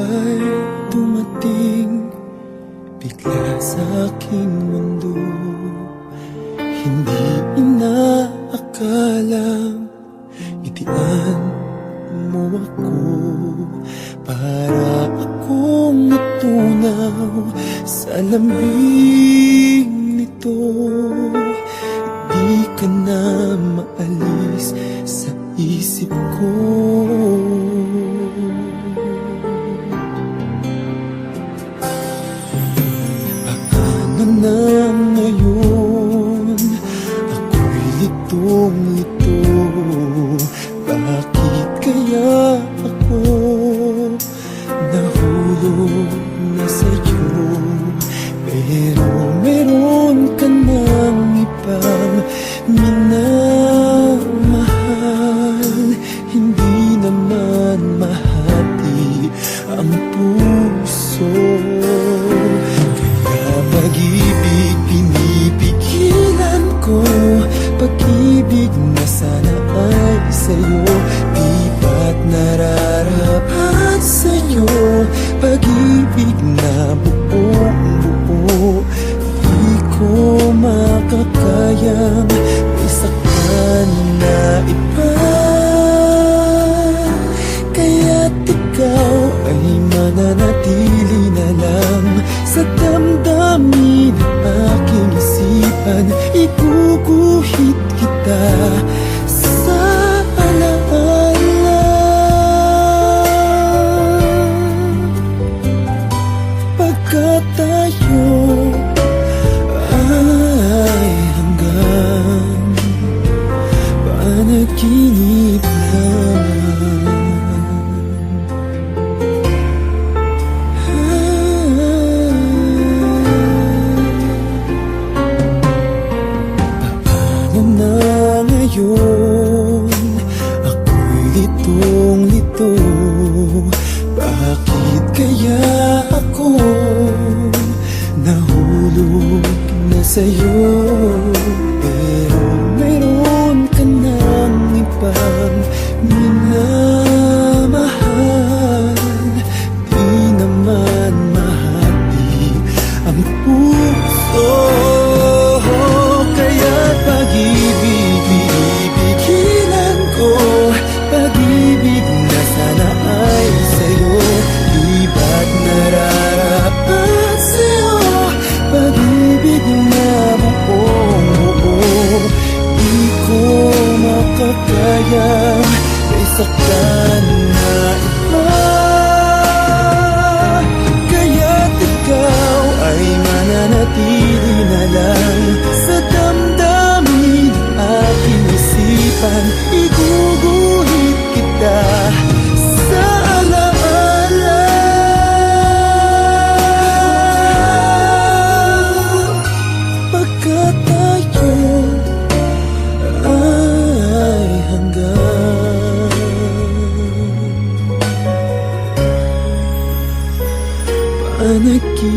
ay dumating Bigla sa aking mundo. Hindi inaakalang Itian mo ako. Para akong natunaw Sa lamig nito. Di ka na maalis sa isip ko. Ako'y litong-lito Bakit kaya sa'yo Di ba't nararapat sa'yo? Pag-ibig na buong buo Di ko makakayang isaktan na iba. Kaya't ikaw ay mananatili na lang Sa damdamin ng aking isipan. Iguguhit kita Bakit kaya ako Nahulog na sa'yo เยิ้มด้วสักการ தனக்கீ